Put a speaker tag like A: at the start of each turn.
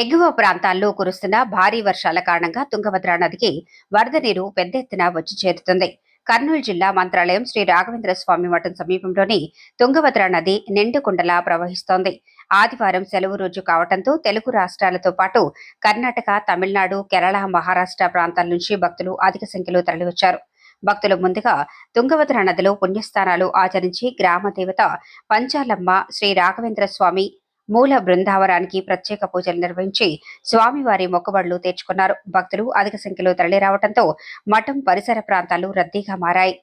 A: ఎగువ ప్రాంతాల్లో కురుస్తున్న భారీ వర్షాల కారణంగా తుంగభద్ర నదికి వరద నీరు పెద్ద ఎత్తున వచ్చి చేరుతుంది. కర్నూలు జిల్లా మంత్రాలయం శ్రీ రాఘవేంద్ర స్వామి మఠం సమీపంలోని తుంగభద్ర నది నిండుకుండలా ప్రవహిస్తోంది. ఆదివారం సెలవు రోజు కావడంతో తెలుగు రాష్ట్రాలతో పాటు కర్ణాటక తమిళనాడు కేరళ మహారాష్ట్ర ప్రాంతాల నుంచి భక్తులు అధిక సంఖ్యలో తరలివచ్చారు. భక్తులు ముందుగా తుంగభద్ర నదిలో పుణ్యస్థానాలు ఆచరించి గ్రామ దేవత పంచాలమ్మ శ్రీ రాఘవేంద్ర స్వామి మూల బృందావనానికి ప్రత్యేక పూజలు నిర్వహించి స్వామివారి మొక్కుబడులు తెచ్చుకున్నారు భక్తులు అధిక సంఖ్యలో తరలిరావడంతో మఠం పరిసర ప్రాంతాలు రద్దీగా మారాయి.